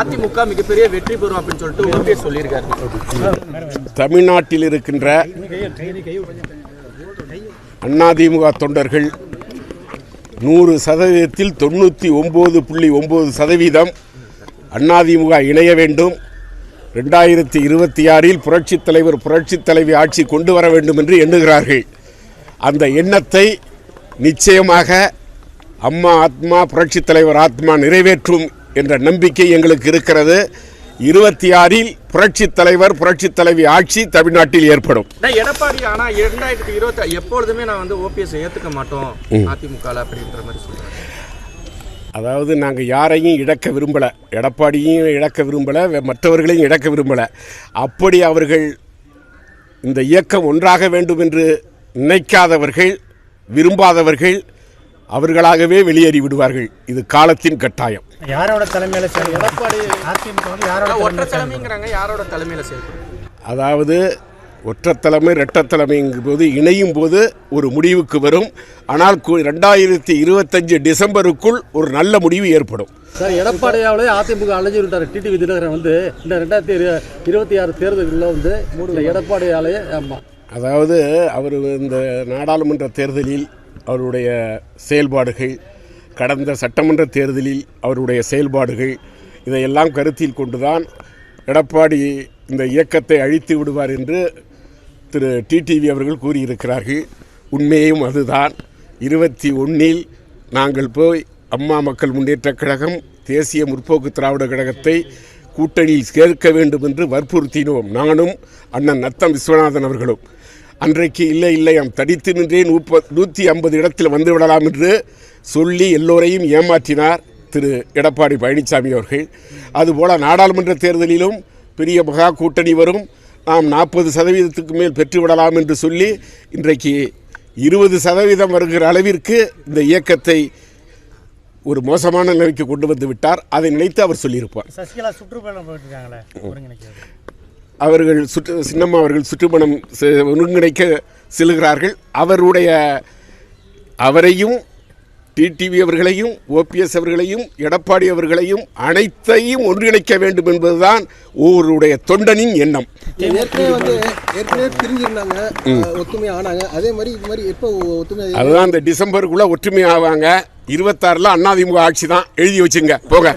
அதிமுக மிகப்பெரிய வெற்றி பெறும் அப்படின்னு சொல்லிட்டு ஓபிஎஸ் சொல்லியிருக்காரு. தமிழ்நாட்டில் இருக்கின்ற அதிமுக தொண்டர்கள் நூறு சதவீதத்தில் தொண்ணூற்றி ஒம்பது புள்ளி ஒம்பது சதவீதம் அதிமுக இணைய வேண்டும். ரெண்டாயிரத்தி இருபத்தி ஆறில் புரட்சித் தலைவர் புரட்சித் தலைவி ஆட்சி கொண்டு வர வேண்டும் என்று எண்ணுகிறார்கள். அந்த எண்ணத்தை நிச்சயமாக அம்மா ஆத்மா புரட்சித் தலைவர் ஆத்மா நிறைவேற்றும் என்ற நம்பிக்கை எங்களுக்கு இருக்கிறது. இருபத்தி ஆறில் புரட்சித் தலைவர் புரட்சித் தலைவி ஆட்சி தமிழ்நாட்டில் ஏற்படும். எடப்பாடி ஆனா இரண்டாயிரத்தி இருபத்தி எப்பொழுதுமே நான் வந்து ஓபிஎஸ் ஏத்துக்க மாட்டோம். அதிமுக அப்படின்ற மாதிரி சொல்றேன். அதாவது நாங்கள் யாரையும் இழக்க விரும்பலை. எடப்பாடியும் இழக்க விரும்பலை. மற்றவர்களையும் இழக்க விரும்பலை. அப்படி அவர்கள் இந்த இயக்கம் ஒன்றாக வேண்டும் என்று நினைக்காதவர்கள் விரும்பாதவர்கள் அவர்களாகவே வெளியேறி விடுவார்கள். இது காலத்தின் கட்டாயம். யாரோட தலைமையில எடப்பாடி அதிமுக வந்து யாரோட? தலைமைங்கிறாங்க. யாரோட தலைமையில சேர்க்கணும் அதாவது ஒற்றத்தலைமை இரட்டத்தலைமைங்கும் போது இணையும் போது ஒரு முடிவுக்கு வரும். ஆனால் கு- ரெண்டாயிரத்தி இருபத்தஞ்சு டிசம்பருக்குள் ஒரு நல்ல முடிவு ஏற்படும். சார் எடப்பாடியாவிலே அதிமுக அலைஞ்சு விட்டார். டிடிவி தினகரன் வந்து இந்த ரெண்டாயிரத்தி இரு- இருபத்தி ஆறு தேர்தல்களில் வந்து இந்த எடப்பாடியாலே ஆமாம் அதாவது அவர் இந்த நாடாளுமன்ற தேர்தலில் அவருடைய செயல்பாடுகள் கடந்த சட்டமன்ற தேர்தலில் அவருடைய செயல்பாடுகள் இதையெல்லாம் கருத்தில் கொண்டுதான் எடப்பாடி இந்த இயக்கத்தை அழித்து விடுவார் என்று திரு டிடிவி அவர்கள் கூறியிருக்கிறார்கள். உண்மையும் அதுதான். இருபத்தி ஒன்றில் நாங்கள் போய் அம்மா மக்கள் முன்னேற்றக் கழகம் தேசிய முற்போக்கு திராவிட கழகத்தை கூட்டணியில் சேர்க்க வேண்டும் என்று வற்புறுத்தினோம். நானும் அண்ணன் நத்தம் விஸ்வநாதன் அவர்களும். அன்றைக்கு இல்லை இல்லை நாம் தடித்து நின்றே நூப்ப நூற்றி ஐம்பது இடத்தில் வந்து விடலாம் என்று சொல்லி எல்லோரையும் ஏமாற்றினார் திரு எடப்பாடி பழனிசாமி அவர்கள். அதுபோல நாடாளுமன்ற தேர்தலிலும் பெரிய மகா கூட்டணி வரும். நாம் நாற்பது சதவீதத்துக்கு மேல் பெற்றுவிடலாம் என்று சொல்லி இன்றைக்கு இருபது சதவீதம் வருகிற அளவிற்கு இந்த இயக்கத்தை ஒரு மோசமான நிலைக்கு கொண்டு வந்து விட்டார். அதை நினைத்து அவர் சொல்லியிருப்பார். சசிகலா சுற்றுப்பயணம் போயிட்டு அவர்கள் சுற்று சின்னம்மா அவர்கள் சுற்றுப்பணம் ஒருங்கிணைக்க செல்கிறார்கள். அவருடைய அவரையும் டிடிவி அவர்களையும் ஓபிஎஸ் அவர்களையும் எடப்பாடி அவர்களையும் அனைத்தையும் ஒன்றிணைக்க வேண்டும் என்பதுதான் ஒவ்வொருடைய தொண்டனின் எண்ணம். ஏற்கனவே வந்து ஏற்கனவே பிரிஞ்சிருந்தாங்க ஒத்துமை ஆனாங்க. அதே மாதிரி இது மாதிரி எப்போ ஒத்துமை அதுதான் இந்த டிசம்பருக்குள்ள ஒற்றுமை ஆவாங்க இருபத்தாறில் அதிமுக ஆட்சி தான். எழுதி வச்சுங்க. போங்க.